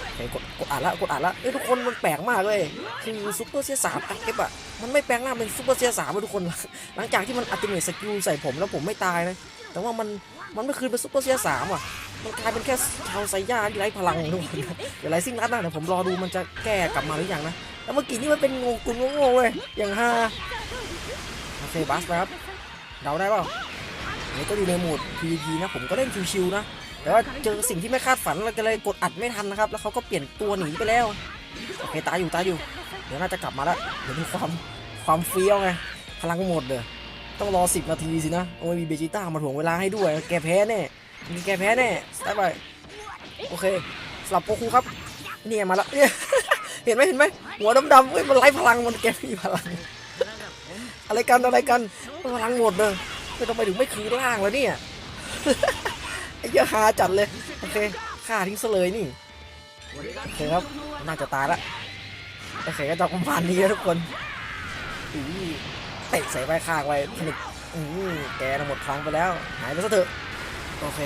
โอเคกดกดอ่านละกดอ่านละเอ้ยทุกคนมันแปลกมากเลยคือซูเปอร์เซียสามอัพเก็บอะมันไม่แปลงหน้าเป็นซูเปอร์เซียสามอะทุกคน หลังจากที่มันอัติเมทสกิลใส่ผมแล้วผมไม่ตายนะ แต่ว่ามันมันไม่คืนเป็นซูเปอร์เซียสามอะมันกลายเป็นแค่ชาวไซย่าที่ไร้พลังทุกคนเดี๋ยวไรซิ่งรัดนะเดี๋ยวผมรอดูมันจะแก้กลับมาหรือยังนะแล้วเมื่อกี้นี่มันเป็นงงกุนงงเลยอย่างฮาโอเคบัสนะครับเดาได้เปล่า นนี้ก็อยู่ในโหมด PVP นะผมก็เล่นชิวๆนะแต่ว่าเจอสิ่งที่ไม่คาดฝันเราก็เลยกดอัดไม่ทันนะครับ แล้วเขาก็เปลี่ยนตัวหนีไปแล้วโอเคตายอยู่ตายอยู่ เดี๋ยวน่าจะกลับมาแล้วเดี๋ยวดูความความเฟี้ยวไงพลังหมดเลยต้องรอ 10 นาทีสินะโอ้ยมีเบจิต้ามาถ่วงเวลาให้ด้วย แกแพ้แน่มีแกแพ้แน่ได้ไปโอเคสลับโปคูครับนี่ไงมาแล้วเนี่ยเห็นไหมเห็นไหมหัวดำๆเฮ้ยมันไร้พลังมันแกมีพลังอะไรกันอะไรกันพลังหมดเลย ไม่ต้องไมถึงไม่คืนล่างแล้วเนี่ยไอ้เหี้ยหาจัดเลยโอเคฆ่าทิ้งซะเลยนี่โอเคครับน่าจะตายละโอเคก็จะประมาณนี้ทุกคนอือเตะใส่ไปข้างไว้ผนึกอือแกน่ะหมดคลังไปแล้ว หายไปซะเถอะโอเค